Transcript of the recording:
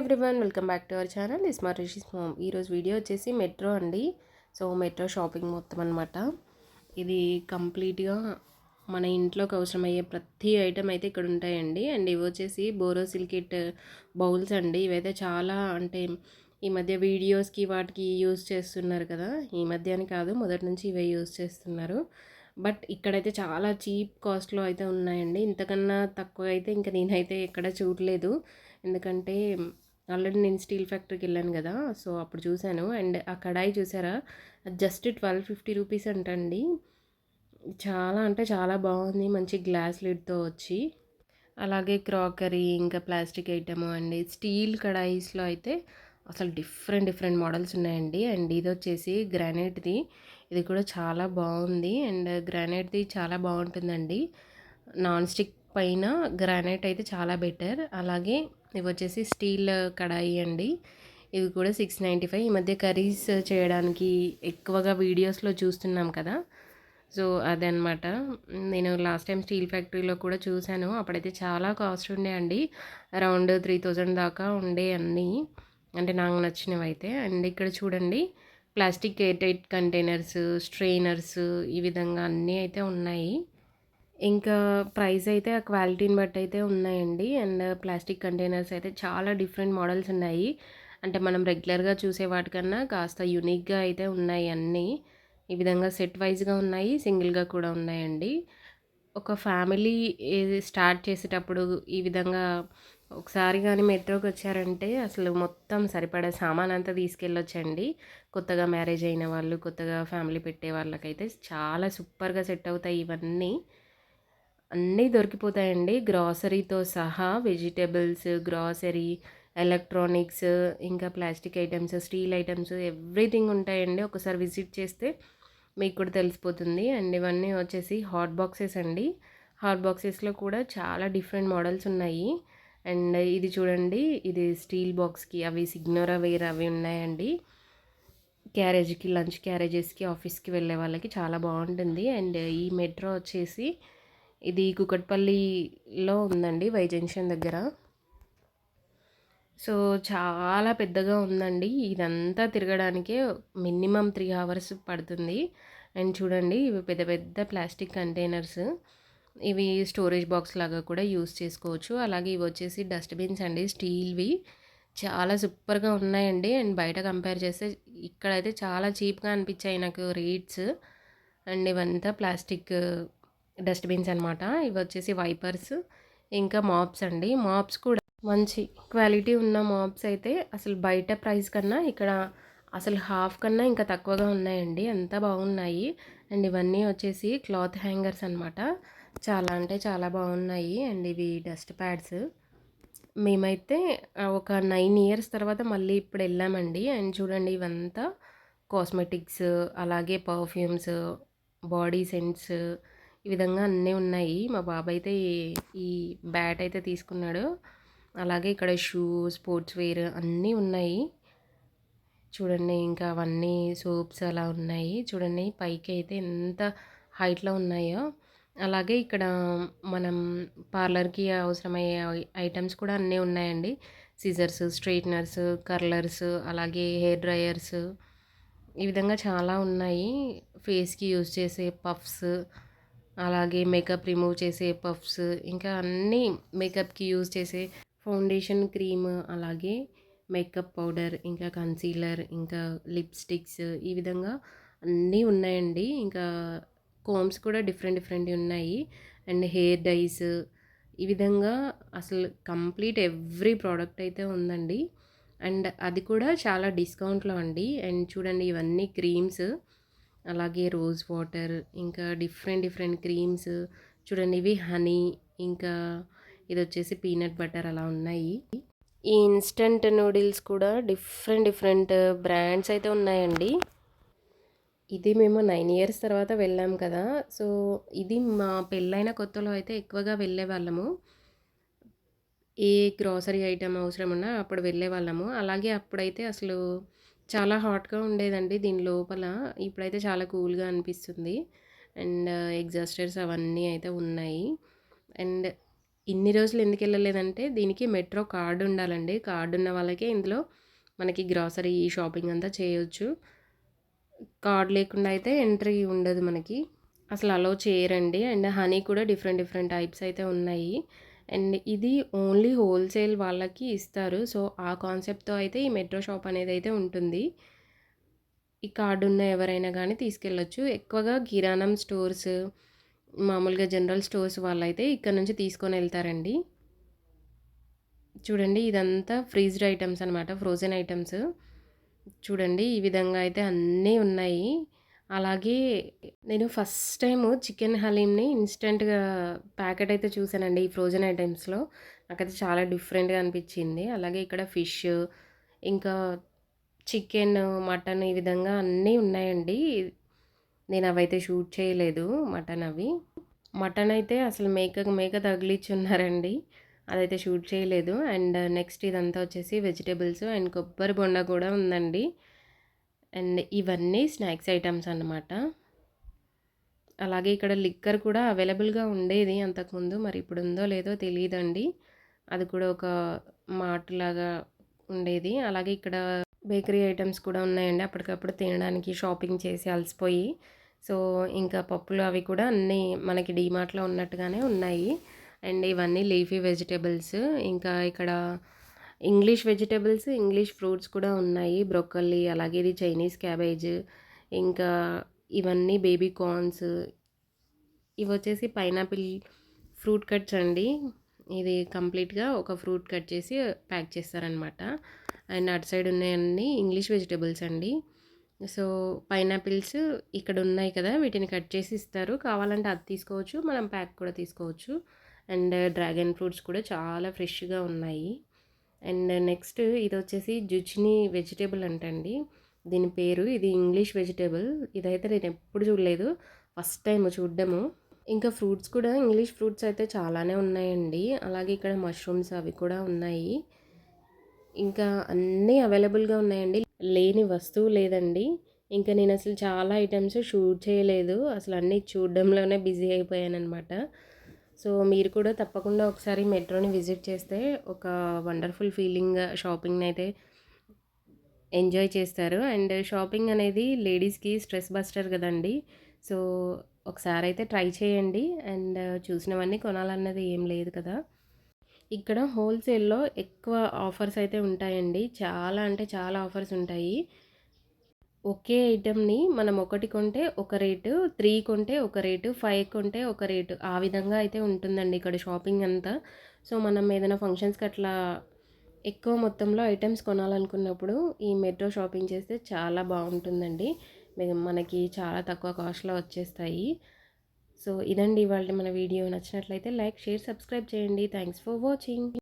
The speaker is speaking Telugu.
Everyone welcome back to our channel smart Rishi's mom ఈరోజు వీడియో వచ్చేసి మెట్రో అండి. సో మెట్రో షాపింగ్ మొత్తం అనమాట ఇది కంప్లీట్గా మన ఇంట్లోకి అవసరమయ్యే ప్రతి ఐటెం అయితే ఇక్కడ ఉంటాయండి. అండ్ ఇవి వచ్చేసి బోరోసిల్కిట్ బౌల్స్ అండి. ఇవైతే చాలా అంటే ఈ మధ్య వీడియోస్కి వాటికి యూజ్ చేస్తున్నారు కదా. ఈ మధ్య అని కాదు మొదటి నుంచి ఇవే యూజ్ చేస్తున్నారు. బట్ ఇక్కడైతే చాలా చీప్ కాస్ట్లో అయితే ఉన్నాయండి. ఇంతకన్నా తక్కువ అయితే ఇంకా నేనైతే ఎక్కడ చూడలేదు. ఎందుకంటే ఆల్రెడీ నేను స్టీల్ ఫ్యాక్టరీకి వెళ్ళాను కదా సో అప్పుడు చూశాను. అండ్ ఆ కడాయి చూసారా? జస్ట్ ట్వెల్వ్ ఫిఫ్టీ రూపీస్ అంటండి. చాలా అంటే చాలా బాగుంది. మంచి గ్లాస్ లిడ్తో వచ్చి. అలాగే క్రాకరీ ఇంకా ప్లాస్టిక్ ఐటమ్ అండి. స్టీల్ కడాయిస్లో అయితే అసలు డిఫరెంట్ డిఫరెంట్ మోడల్స్ ఉన్నాయండి. అండ్ ఇది వచ్చేసి గ్రానైట్ది. ఇది కూడా చాలా బాగుంది. అండ్ గ్రానైట్ది చాలా బాగుంటుందండి. నాన్ స్టిక్ పైన గ్రానైట్ అయితే చాలా బెటర్. అలాగే ఇవి వచ్చేసి స్టీల్ కడాయి అండి. ఇవి కూడా సిక్స్ నైంటీ ఫైవ్. ఈ మధ్య కర్రీస్ చేయడానికి ఎక్కువగా వీడియోస్లో చూస్తున్నాం కదా. సో అదనమాట నేను లాస్ట్ టైం స్టీల్ ఫ్యాక్టరీలో కూడా చూశాను. అప్పుడైతే చాలా కాస్ట్ ఉండే అండి. అరౌండ్ త్రీ థౌజండ్ దాకా ఉండే అన్నీ. అంటే నాకు నచ్చినవి అయితే. అండ్ ఇక్కడ చూడండి plastic air tight containers strainers ఈ విధంగా అన్నీ అయితే ఉన్నాయి. ఇంకా ప్రైస్ అయితే ఆ క్వాలిటీని బట్టి అయితే ఉన్నాయండి. అండ్ ప్లాస్టిక్ కంటైనర్స్ అయితే చాలా డిఫరెంట్ మోడల్స్ ఉన్నాయి. అంటే మనం రెగ్యులర్గా చూసే వాటికన్నా కాస్త యునిక్గా అయితే ఉన్నాయి అన్నీ. ఈ విధంగా సెట్ వైజ్గా ఉన్నాయి సింగిల్గా కూడా ఉన్నాయండి. ఒక ఫ్యామిలీ స్టార్ట్ చేసేటప్పుడు ఈ విధంగా ఒకసారి కానీ మెట్రోకి వచ్చారంటే అసలు మొత్తం సరిపడా సామాన్ అంతా తీసుకెళ్ళొచ్చండి. కొత్తగా మ్యారేజ్ అయిన వాళ్ళు కొత్తగా ఫ్యామిలీ పెట్టే వాళ్ళకైతే చాలా సూపర్గా సెట్ అవుతాయి ఇవన్నీ. అన్నీ దొరికిపోతాయండి. గ్రాసరీతో సహా వెజిటేబుల్స్ గ్రాసరీ ఎలక్ట్రానిక్స్ ఇంకా plastic items steel items everything ఉంటాయండి. ఒకసారి విజిట్ చేస్తే మీకు కూడా తెలిసిపోతుంది. అండ్ ఇవన్నీ వచ్చేసి హాట్ బాక్సెస్ అండి. హాట్ బాక్సెస్లో కూడా చాలా డిఫరెంట్ మోడల్స్ ఉన్నాయి. అండ్ ఇది చూడండి ఇది స్టీల్ బాక్స్కి అవి సిగ్నోరా వేర్ అవి ఉన్నాయండి. క్యారేజ్కి లంచ్ క్యారేజెస్కి ఆఫీస్కి వెళ్ళే వాళ్ళకి చాలా బాగుంటుంది. అండ్ ఈ మెట్రో వచ్చేసి ఇది కుకట్పల్లిలో ఉందండి వై జంక్షన్ దగ్గర. సో చాలా పెద్దగా ఉందండి. ఇదంతా తిరగడానికే మినిమం త్రీ అవర్స్ పడుతుంది. అండ్ చూడండి ఇవి పెద్ద పెద్ద ప్లాస్టిక్ కంటైనర్స్. ఇవి స్టోరేజ్ బాక్స్ లాగా కూడా యూస్ చేసుకోవచ్చు. అలాగే ఇవి వచ్చేసి డస్ట్బిన్స్ అండి స్టీల్వి. చాలా సూపర్గా ఉన్నాయండి. అండ్ బయట కంపేర్ చేస్తే ఇక్కడైతే చాలా చీప్గా అనిపించాయి నాకు రేట్స్. అండ్ ఇవంతా ప్లాస్టిక్ డస్ట్బిన్స్ అనమాట ఇవి వచ్చేసి వైపర్స్ ఇంకా మాప్స్ అండి. మాప్స్ కూడా మంచి క్వాలిటీ ఉన్న మాప్స్ అయితే అసలు బయట ప్రైస్ కన్నా ఇక్కడ అసలు హాఫ్ కన్నా ఇంకా తక్కువగా ఉన్నాయండి. అంత బాగున్నాయి. అండ్ ఇవన్నీ వచ్చేసి క్లాత్ హ్యాంగర్స్ అనమాట చాలా అంటే చాలా బాగున్నాయి. అండ్ ఇవి డస్ట్ ప్యాడ్స్. మేమైతే ఒక నైన్ ఇయర్స్ తర్వాత మళ్ళీ ఇప్పుడు వెళ్ళామండి. అండ్ చూడండి ఇవంతా కాస్మెటిక్స్ అలాగే పర్ఫ్యూమ్స్ బాడీ సెంట్స్ ఈ విధంగా అన్నీ ఉన్నాయి. మా బాబాయ్ అయితే ఈ బ్యాట్ అయితే తీసుకున్నాడు. అలాగే ఇక్కడ షూ స్పోర్ట్స్ వేర్ అన్నీ ఉన్నాయి. చూడండి ఇంకా అవన్నీ సోప్స్ అలా ఉన్నాయి. చూడండి పైకి అయితే ఎంత హైట్లో ఉన్నాయో. అలాగే ఇక్కడ మనం పార్లర్కి అవసరమయ్యే ఐటమ్స్ కూడా అన్నీ ఉన్నాయండి. సిజర్స్ స్ట్రైట్నర్స్ కర్లర్స్ అలాగే హెయిర్ డ్రయర్స్. ఈ విధంగా చాలా ఉన్నాయి. ఫేస్కి యూజ్ చేసే పఫ్స్ అలాగే మేకప్ రిమూవ్ చేసే పఫ్స్ ఇంకా అన్నీ మేకప్కి యూజ్ చేసే ఫౌండేషన్ క్రీమ్ అలాగే మేకప్ పౌడర్ ఇంకా కన్సీలర్ ఇంకా లిప్స్టిక్స్ ఈ విధంగా అన్నీ ఉన్నాయండి. ఇంకా కోమ్స్ కూడా డిఫరెంట్ డిఫరెంట్ ఉన్నాయి. అండ్ హెయిర్ డైస్ ఈ విధంగా అసలు కంప్లీట్ ఎవ్రీ ప్రోడక్ట్ అయితే ఉందండి. అండ్ అది కూడా చాలా డిస్కౌంట్లో అండి. అండ్ చూడండి ఇవన్నీ క్రీమ్స్ అలాగే రోజ్ వాటర్ ఇంకా డిఫరెంట్ డిఫరెంట్ క్రీమ్స్. చూడండి ఇవి హనీ ఇంకా ఇది వచ్చేసి పీనట్ బటర్ అలా ఉన్నాయి. ఈ ఇన్స్టంట్ నూడిల్స్ కూడా డిఫరెంట్ డిఫరెంట్ బ్రాండ్స్ అయితే ఉన్నాయండి. ఇది మేము నైన్ ఇయర్స్ తర్వాత వెళ్ళాం కదా. సో ఇది మా పెళ్ళైన కొత్తలో అయితే ఎక్కువగా వెళ్ళే వాళ్ళము. ఏ గ్రాసరీ ఐటెం అవసరం ఉన్నా అప్పుడు వెళ్ళే వాళ్ళము. అలాగే అప్పుడైతే అసలు చాలా హాట్గా ఉండేదండి దీని లోపల. ఇప్పుడైతే చాలా కూల్గా అనిపిస్తుంది. అండ్ ఎగ్జాస్టర్స్ అవన్నీ అయితే ఉన్నాయి. అండ్ ఇన్ని రోజులు ఎందుకు వెళ్ళలేదంటే దీనికి మెట్రో కార్డు ఉండాలండి. కార్డు ఉన్న వాళ్ళకే ఇందులో మనకి గ్రాసరీ షాపింగ్ అంతా చేయొచ్చు. కార్డ్ లేకుండా అయితే ఎంట్రీ ఉండదు మనకి. అసలు అలో చేయరండి. అండ్ హనీ కూడా డిఫరెంట్ డిఫరెంట్ టైప్స్ అయితే ఉన్నాయి. అండ్ ఇది ఓన్లీ హోల్సేల్ వాళ్ళకి ఇస్తారు. సో ఆ కాన్సెప్ట్తో అయితే ఈ మెట్రో షాప్ అనేది అయితే ఉంటుంది. ఈ కార్డు ఉన్న ఎవరైనా కానీ తీసుకెళ్ళొచ్చు. ఎక్కువగా కిరాణం స్టోర్స్ మామూలుగా జనరల్ స్టోర్స్ వాళ్ళైతే ఇక్కడ నుంచి తీసుకొని వెళ్తారండి. చూడండి ఇదంతా ఫ్రీజ్డ్ ఐటమ్స్ అనమాట ఫ్రోజన్ ఐటమ్స్. చూడండి ఈ విధంగా అయితే అన్నీ ఉన్నాయి. అలాగే నేను ఫస్ట్ టైము చికెన్ హలీమ్ని ఇన్స్టెంట్గా ప్యాకెట్ అయితే చూసానండి ఈ ఫ్రోజన్ ఐటమ్స్లో. నాకైతే చాలా డిఫరెంట్గా అనిపించింది. అలాగే ఇక్కడ ఫిష్ ఇంకా చికెన్ మటన్ ఈ విధంగా అన్నీ ఉన్నాయండి. నేను అవైతే షూట్ చేయలేదు మటన్ అవి. మటన్ అయితే అసలు మేక మేక తగిలిచ్చున్నారండి. అదైతే షూట్ చేయలేదు. అండ్ నెక్స్ట్ ఇదంతా వచ్చేసి వెజిటేబుల్స్ అండ్ కొబ్బరి బొండ కూడా ఉందండి. అండ్ ఇవన్నీ స్నాక్స్ ఐటమ్స్ అన్నమాట. అలాగే ఇక్కడ లిక్కర్ కూడా అవైలబుల్గా ఉండేది అంతకుముందు మరి ఇప్పుడు ఉందో లేదో తెలియదండి అది కూడా ఒక మార్ట్ లాగా ఉండేది. అలాగే ఇక్కడ బేకరీ ఐటమ్స్ కూడా ఉన్నాయండి. అప్పటికప్పుడు తినడానికి షాపింగ్ చేసి అలసిపోయి సో ఇంకా పప్పులు అవి కూడా అన్నీ మనకి డీమార్ట్లో ఉన్నట్టుగానే ఉన్నాయి. అండ్ ఇవన్నీ లీఫీ వెజిటేబుల్స్ ఇంకా ఇక్కడ ఇంగ్లీష్ వెజిటేబుల్స్ ఇంగ్లీష్ ఫ్రూట్స్ కూడా ఉన్నాయి. బ్రొక్కల్లీ అలాగే ఇది చైనీస్ క్యాబేజ్ ఇంకా ఇవన్నీ బేబీ కార్న్స్. ఇవి వచ్చేసి పైనాపిల్ ఫ్రూట్ కట్స్ అండి. ఇది కంప్లీట్గా ఒక ఫ్రూట్ కట్ చేసి ప్యాక్ చేస్తారనమాట. అండ్ అటు సైడ్ ఉన్నాయన్నీ ఇంగ్లీష్ వెజిటేబుల్స్ అండి. సో పైనాపిల్స్ ఇక్కడ ఉన్నాయి కదా వీటిని కట్ చేసి ఇస్తారు. కావాలంటే అది తీసుకోవచ్చు మనం ప్యాక్ కూడా తీసుకోవచ్చు. అండ్ డ్రాగన్ ఫ్రూట్స్ కూడా చాలా ఫ్రెష్గా ఉన్నాయి. అండ్ నెక్స్ట్ ఇది వచ్చేసి జుచిని వెజిటేబుల్ అంటండి. దీని పేరు ఇది ఇంగ్లీష్ వెజిటేబుల్. ఇదైతే నేను ఎప్పుడు చూడలేదు. ఫస్ట్ టైం చూడడము. ఇంకా ఫ్రూట్స్ కూడా ఇంగ్లీష్ ఫ్రూట్స్ అయితే చాలానే ఉన్నాయండి. అలాగే ఇక్కడ మష్రూమ్స్ అవి కూడా ఉన్నాయి. ఇంకా అన్నీ అవైలబుల్గా ఉన్నాయండి. లేని వస్తువు లేదండి. ఇంకా నేను అసలు చాలా ఐటమ్స్ షూట్ చేయలేదు. అసలు అన్నీ చూడడంలోనే బిజీ అయిపోయాను అనమాట సో మీరు కూడా తప్పకుండా ఒకసారి మెట్రోని విజిట్ చేస్తే ఒక వండర్ఫుల్ ఫీలింగ్ షాపింగ్ని అయితే ఎంజాయ్ చేస్తారు. అండ్ షాపింగ్ అనేది లేడీస్కి స్ట్రెస్ బస్టర్ కదండి. సో ఒకసారి అయితే ట్రై చేయండి. అండ్ చూసినవన్నీ కొనాలన్నది ఏం లేదు కదా. ఇక్కడ హోల్సేల్లో ఎక్కువ ఆఫర్స్ అయితే ఉంటాయండి. చాలా అంటే చాలా ఆఫర్స్ ఉంటాయి. ఒకే ఐటెంని మనం ఒకటి కొంటే ఒక రేటు త్రీ కొంటే ఒక రేటు ఫైవ్ కొంటే ఒక రేటు. ఆ విధంగా అయితే ఉంటుందండి ఇక్కడ షాపింగ్ అంతా. సో మనం ఏదైనా ఫంక్షన్స్కి అట్లా ఎక్కువ మొత్తంలో ఐటమ్స్ కొనాలనుకున్నప్పుడు ఈ మెట్రో షాపింగ్ చేస్తే చాలా బాగుంటుందండి. మనకి చాలా తక్కువ కాస్ట్లో వచ్చేస్తాయి. సో ఇదండి ఇవాళ మన వీడియో. నచ్చినట్లయితే లైక్ షేర్ సబ్స్క్రైబ్ చేయండి. Thanks for watching.